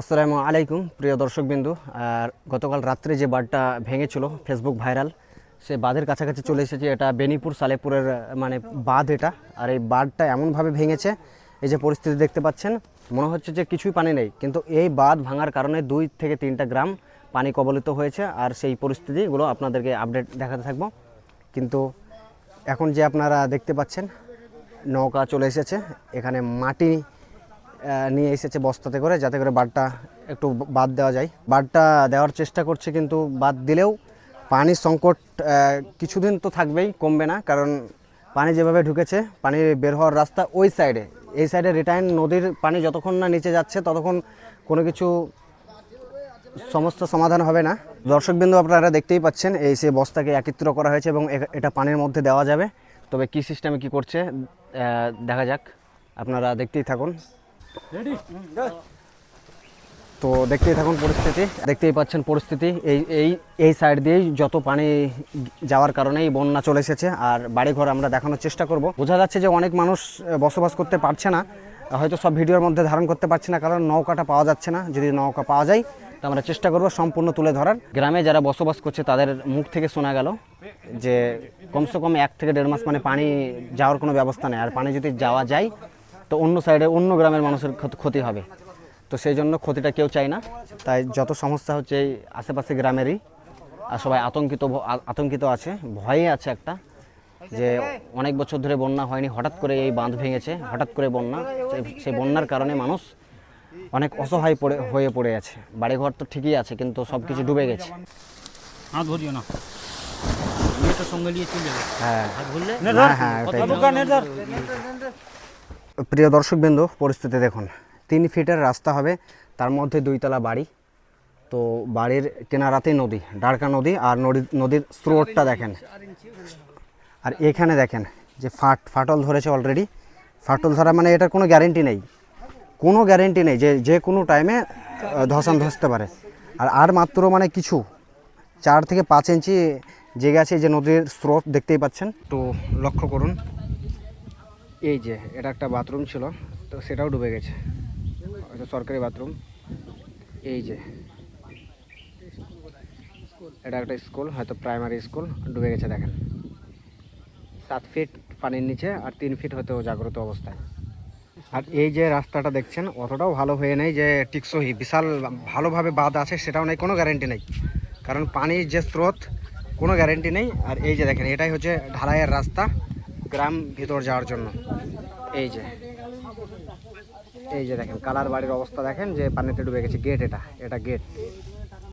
আসসালামু আলাইকুম, প্রিয় দর্শকবিন্দু। আর গতকাল রাত্রে যে বাঁধটা ভেঙেছিল ফেসবুক ভাইরাল, সে বাঁধের কাছাকাছি চলে এসেছে। এটা বেনিপুর, সালেপুরের মানে বাঁধ এটা। আর এই বাঁধটা এমনভাবে ভেঙেছে, এই যে পরিস্থিতি দেখতে পাচ্ছেন, মনে হচ্ছে যে কিছুই পানি নেই। কিন্তু এই বাঁধ ভাঙার কারণে দুই থেকে তিনটা গ্রাম পানি কবলিত হয়েছে। আর সেই পরিস্থিতিগুলো আপনাদেরকে আপডেট দেখাতে থাকব। কিন্তু এখন যে আপনারা দেখতে পাচ্ছেন, নৌকা চলে এসেছে। এখানে মাটি নিয়ে এসেছে বস্তাতে করে, যাতে করে বাঁধটা একটু বাদ দেওয়া যায়। বাঁধটা দেওয়ার চেষ্টা করছে কিন্তু বাদ দিলেও পানির সংকট কিছুদিন তো থাকবেই, কমবে না, কারণ পানি যেভাবে ঢুকেছে, পানি বের হওয়ার রাস্তা ওই সাইডে। এই সাইডে রিটার্ন নদীর পানি যতক্ষণ না নিচে যাচ্ছে, ততক্ষণ কোনো কিছু সমস্যা সমাধান হবে না। দর্শকবিন্দু আপনারা দেখতেই পাচ্ছেন, এই সে বস্তাকে একত্র করা হয়েছে এবং এটা পানির মধ্যে দেওয়া যাবে। তবে কি সিস্টেমে কি করছে দেখা যাক। আপনারা দেখতেই থাকুন। তো দেখতেই থাকুন পরিস্থিতি, দেখতেই পাচ্ছেন পরিস্থিতি। এই এই এই সাইড দিয়েই যত পানি যাওয়ার কারণেই বন্যা চলে এসেছে, আর বাড়িঘর আমরা দেখানোর চেষ্টা করব। বোঝা যাচ্ছে যে অনেক মানুষ বসবাস করতে পারছে না। হয়তো সব ভিডিওর মধ্যে ধারণ করতে পারছে না, কারণ নৌকাটা পাওয়া যাচ্ছে না। যদি নৌকা পাওয়া যায়, তো আমরা চেষ্টা করব সম্পূর্ণ তুলে ধরার। গ্রামে যারা বসবাস করছে, তাদের মুখ থেকে শোনা গেল যে কমসে কম এক থেকে দেড় মাস মানে পানি যাওয়ার কোনো ব্যবস্থা নেই। আর পানি যদি যাওয়া যায় তো অন্য সাইডে অন্য গ্রামের মানুষের ক্ষতি হবে। তো সেই জন্য ক্ষতিটা কেউ চায় না। তাই যত সমস্যা হচ্ছে এই আশেপাশে গ্রামেরই আর সবাই আতঙ্কিত আতঙ্কিত আছে ভয়ে আছে একটা যে অনেক বছর ধরে বন্যা হয়নি হঠাৎ করে এই বাঁধ ভেঙেছে হঠাৎ করে বন্যা সেই- বন্যার কারণে মানুষ অনেক অসহায় পড়ে হয়ে পড়ে আছে। বাড়িঘর তো ঠিকই আছে কিন্তু সব কিছু ডুবে গেছে। হাত ধরিও না। সঙ্গে নিয়ে চলে যাবে হ্যাঁ। হ্যাঁ হ্যাঁ প্রিয় দর্শকবৃন্দ, পরিস্থিতি দেখুন। তিন ফিটের রাস্তা হবে, তার মধ্যে দুইতলা বাড়ি। তো বাড়ির কেনারাতেই নদী ডারকা নদী আর নদী নদীর স্রোতটা দেখেন। আর এখানে দেখেন যে ফাট, ফাটল ধরেছে অলরেডি ফাটল ধরা মানে এটার কোনো গ্যারেন্টি নেই। কোনো গ্যারেন্টি নেই যে যে কোনো টাইমে ধসান ধসতে পারে। আর আর মাত্র মানে কিছু, চার থেকে পাঁচ ইঞ্চি জেগে আছে যে নদীর স্রোত দেখতেই পাচ্ছেন। তো লক্ষ্য করুন এই যে, এটা একটা বাথরুম ছিল, তো সেটাও ডুবে গেছে। এটা সরকারি বাথরুম। এই যে, এটা একটা স্কুল, হয়তো প্রাইমারি স্কুল, ডুবে গেছে দেখেন। সাত ফিট পানির নিচে আর তিন ফিট হয়তো জাগ্রত অবস্থায়। আর এই যে রাস্তাটা দেখছেন, অতটাও ভালো হয়ে নেই যে টিকসই, বিশাল ভালোভাবে বাঁধ আছে, সেটাও নেই, কোনো গ্যারেন্টি নেই। কারণ পানির যে স্রোত, কোনো গ্যারেন্টি নেই। আর এই যে দেখেন, এটাই হচ্ছে ঢালাইয়ের রাস্তা। গ্রাম ভিতর যাওয়ার জন্য। এই যে এই যে দেখেন, কালার বাড়ির অবস্থা দেখেন, যে পানিতে ডুবে গেছে গেট এটা এটা গেট